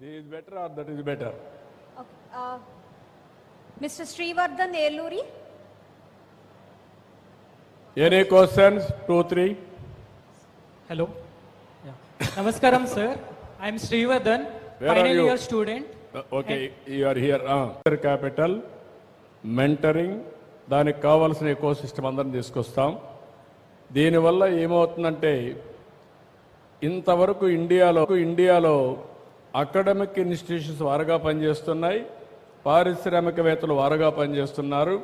This is better or that is better? Okay. Uh, Mr. Srivardhan Eluri. Any questions? Two, three? Hello. Yeah. Namaskaram, sir. I'm Srivardhan, Where are final you? year student. Uh, Okay, you are here. Uh, capital, mentoring, దానికి కావాల్సిన eco system అందరం తీసుకొస్తాం దీనివల్ల ఏమవుతుందంటే ఇంతవరకు ఇండియాలో ఇండియాలో academic institutions వారుగా పనిచేస్తున్నాయి. పారిశ్రామికవేత్తలు వారుగా పనిచేస్తున్నారు.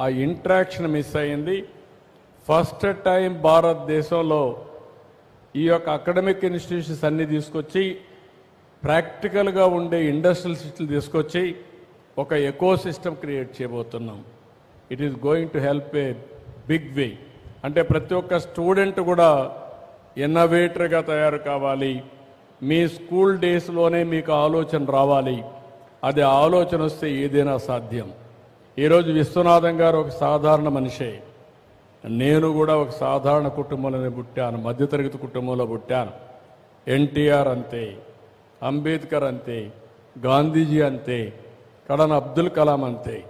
ఆ ఇంట్రాక్షన్ మిస్ అయింది. ఫస్ట్ టైం భారతదేశంలో ఈ యొక్క అకాడమిక్ ఇన్స్టిట్యూషన్స్ అన్ని తీసుకొచ్చి ప్రాక్టికల్గా ఉండే ఇండస్ట్రియల్ సిస్టమ్ తీసుకొచ్చి ఒక ఎకో సిస్టమ్ క్రియేట్ చేయబోతున్నాం. It is going to help a big way అంటే ప్రతి ఒక్క స్టూడెంట్ కూడా ఇన్నోవేటర్గా తయారు కావాలి. మీ స్కూల్ డేస్లోనే మీకు ఆలోచన రావాలి. అది ఆలోచన వస్తే ఏదైనా సాధ్యం. ఈరోజు విశ్వనాథం గారు ఒక సాధారణ మనిషే. నేను కూడా ఒక సాధారణ కుటుంబంలోనే పుట్టాను. మధ్యతరగతి కుటుంబంలో పుట్టాను. ఎన్టీఆర్ అంతే అంబేద్కర్ అంతే గాంధీజీ అంతే కడన అబ్దుల్ కలాం అంతే.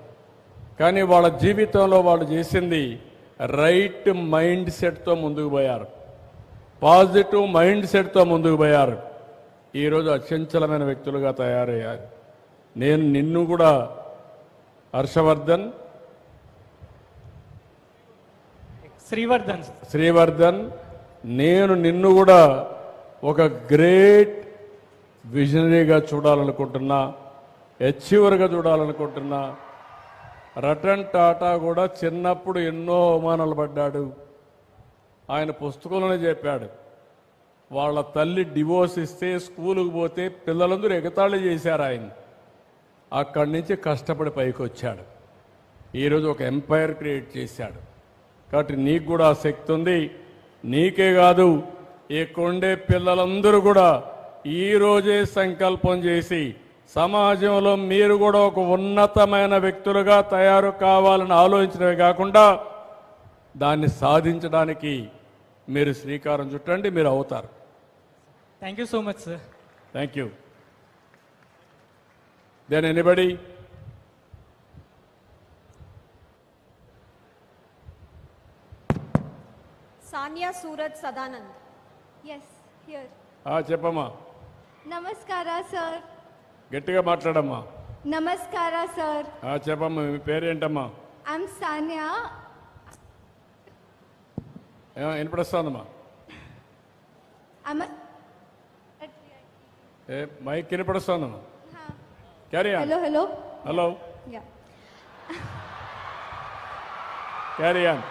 కానీ వాళ్ళ జీవితంలో వాళ్ళు చేసింది రైట్ మైండ్ సెట్తో ముందుకు పోయారు. పాజిటివ్ మైండ్ సెట్తో ముందుకు పోయారు. ఈరోజు అచంచలమైన వ్యక్తులుగా తయారయ్యారు. నేను నిన్ను కూడా హర్షవర్ధన్ Srivardhan. శ్రీవర్ధన్ నేను నిన్ను కూడా ఒక గ్రేట్ విజనరీగా చూడాలనుకుంటున్నా అచీవర్గా చూడాలనుకుంటున్నా. రతన్ టాటా కూడా చిన్నప్పుడు ఎన్నో అవమానాలు పడ్డాడు. ఆయన పుస్తకంలోనే చెప్పాడు వాళ్ళ తల్లి డివోర్స్ ఇస్తే స్కూలుకు పోతే పిల్లలందరూ ఎగతాళి చేశారు ఆయన. అక్కడి నుంచి కష్టపడి పైకి వచ్చాడు ఈరోజు ఒక ఎంపైర్ క్రియేట్ చేశాడు. కాబట్టి నీకు కూడా శక్తి ఉంది. నీకే కాదు ఈ కొండే పిల్లలందరూ కూడా ఈ రోజే సంకల్పం చేసి సమాజంలో మీరు కూడా ఒక ఉన్నతమైన వ్యక్తులుగా తయారు కావాలని ఆలోచించడమే కాకుండా దాన్ని సాధించడానికి మీరు శ్రీకారం చుట్టండి మీరు అవుతారు. Thank you so much sir thank you then anybody Sania Surat Sadanand yes here చెప్పమ్మా. నమస్కారా సార్ గట్టిగా మాట్లాడమ్మా. నమస్కారా సార్ చెప్పమ్మా మీ పేరు ఏంటమ్మా ఐఎమ్ సానియా ఏమో వినపడుస్తుందమ్మా I'm a. A mic వినపడుస్తుందమ్మా Huh. Carry on Hello, hello. Hello Yeah. Carry on